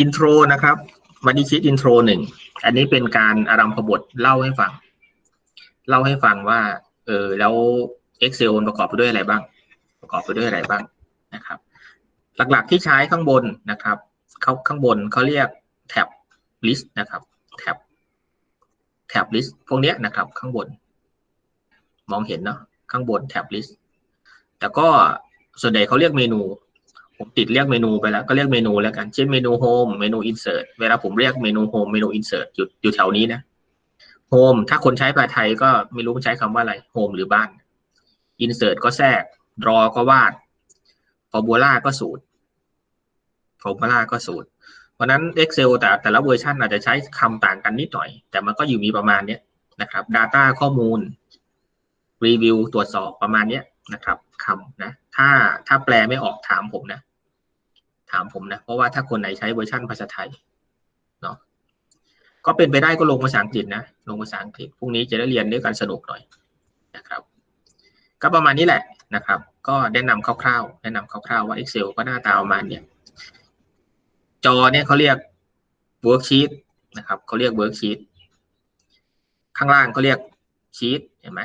อินโทรนะครับ วันนี้คิดอินโทรหนึ่ง อันนี้เป็นการอารัมพบทเล่าให้ฟัง เล่าให้ฟังว่า เออแล้ว Excel ประกอบไปด้วยอะไรบ้าง ประกอบไปด้วยอะไรบ้างนะครับ หลักๆที่ใช้ข้างบนนะครับเขาข้างบนเขาเรียกแท็บ list นะครับแท็บแท็บ list พวกเนี้ยนะครับ ข้างบน มองเห็นเนาะข้างบนแท็บ list แต่ก็ส่วนใหญ่เขาเรียกเมนู ผมติดเรียกเมนูไปแล้วก็เรียกเมนูแล้วกันเช่นเมนูโฮมเมนูอินเสิร์ตเวลาผมเรียกเมนูโฮมเมนูอินเสิร์ตอยู่อยู่แถวนี้นะโฮมถ้าคนใช้ภาษาไทยก็ไม่รู้ใช้คำว่าอะไรโฮมหรือบ้านอินเสิร์ตก็แทรกรอก็วาดฟอร์มูล่าก็สูตรฟอร์มูล่าก็สูตร เพราะนั้น Excel แต่แต่ละเวอร์ชันอาจจะใช้คำต่างกันนิดหน่อย แต่มันก็อยู่มีประมาณนี้นะครับ Data ข้อมูล รีวิว ตรวจสอบประมาณนี้นะครับคำนะ ถ้าถ้าแปลไม่ออกถามผมนะ ถามผมนะ เพราะว่าถ้าคนไหนใช้เวอร์ชันภาษาไทยเนาะก็เป็นไปได้ก็ลงภาษาอังกฤษนะ ลงภาษาอังกฤษพรุ่งนี้จะได้เรียนด้วยกันสนุกหน่อยนะครับ ก็ประมาณนี้แหละนะครับ ก็แนะนำคร่าวๆ แนะนำคร่าวๆว่า Excel ก็หน้าตาประมาณเนี้ยจอเนี่ยเขาเรียก worksheet นะครับเขาเรียก worksheet ข้างล่างเขาเรียกชีตเห็นไหม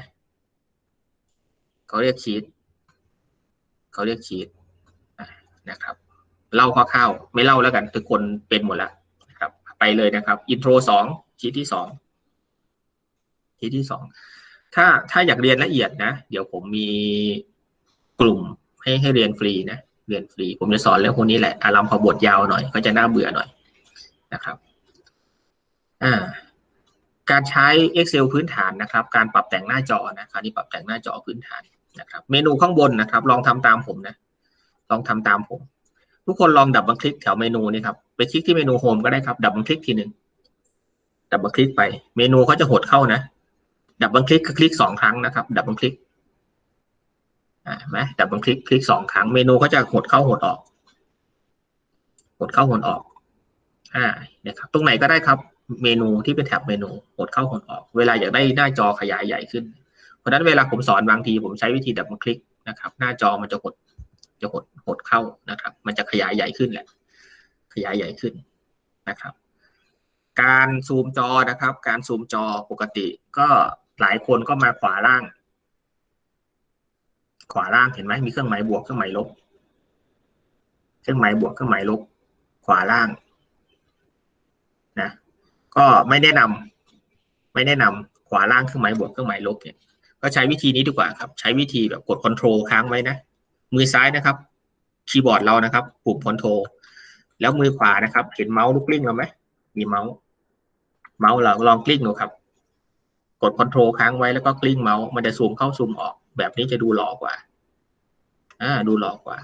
เขาเรียกชีตเขาเรียกชีตนะครับ เล่าคร่าวๆไม่เล่าแล้วกันทุกคนเป็นหมดแล้วนะครับ ไปเลยนะครับ อินโทรสองชีตที่สองชีตที่สองถ้าถ้าอยากเรียนละเอียดนะ เดี๋ยวผมมีกลุ่มให้ให้เรียนฟรีนะเรียนฟรี ผมจะสอนเรื่องพวกนี้แหละ อารมณ์พอบทยาวหน่อย ก็จะน่าเบื่อหน่อยนะครับ อ่า การใช้ Excel พื้นฐานนะครับ การปรับแต่งหน้าจอนะครับนี่ปรับแต่งหน้าจอพื้นฐานนะครับ เมนูข้างบนนะครับ ลองทำตามผมนะ ลองทำตามผม ทุกคนลองดับเบิลคลิกแถวเมนูนี่ครับไปคลิกที่เมนูโฮมก็ได้ครับ ดับเบิลคลิกทีหนึ่งดับเบิลคลิกไปเมนูเขาจะหดเข้านะ ดับเบิลคลิกคือคลิกสองครั้งนะครับ ดับเบิลคลิกอ่าไหมดับเบิลคลิกคลิกสองครั้งเมนูเขาจะหดเข้าหดออก หดเข้าหดออกอ่านะครับ ตรงไหนก็ได้ครับ เมนูที่เป็นแท็บเมนูหดเข้าหดออก เวลาอยากได้หน้าจอขยายใหญ่ขึ้น เพราะฉะนั้นเวลาผมสอนบางทีผมใช้วิธีดับเบิลคลิกนะครับ หน้าจอมันจะหดจะหด ดเข้านะครับ มันจะขยายใหญ่ขึ้นแหละ ขยายใหญ่ขึ้นนะครับ การซูมจอนะครับ การซูมจอปกติก็หลายคนก็มาขวาล่าง ขวาล่างเห็นไหมมีเครื่องหมายบวกเครื่องหมายลบ เครื่องหมายบวกเครื่องหมายลบ ขวาล่างนะก็ไม่แนะนำไม่แนะนำขวาล่างเครื่องหมายบวกเครื่องหมายลบเนี่ยก็ใช้วิธีนี้ดีกว่าครับ ใช้วิธีแบบกดคอนโทรลค้างไว้นะ มือซ้ายนะครับ คีย์บอร์ดเรานะครับ ปุ่มคอนโทรลแล้วมือขวานะครับ เห็นเมาส์ลูกกลิ้งเราไหมมีเมาส์เมาส์เราลองกลิ้งดูครับ กดคอนโทรลค้างไว้แล้วก็กลิ้งเมาส์มันจะซูมเข้าซูมออก แบบนี้จะดูหลอกว่า อ่า ดูหลอกว่า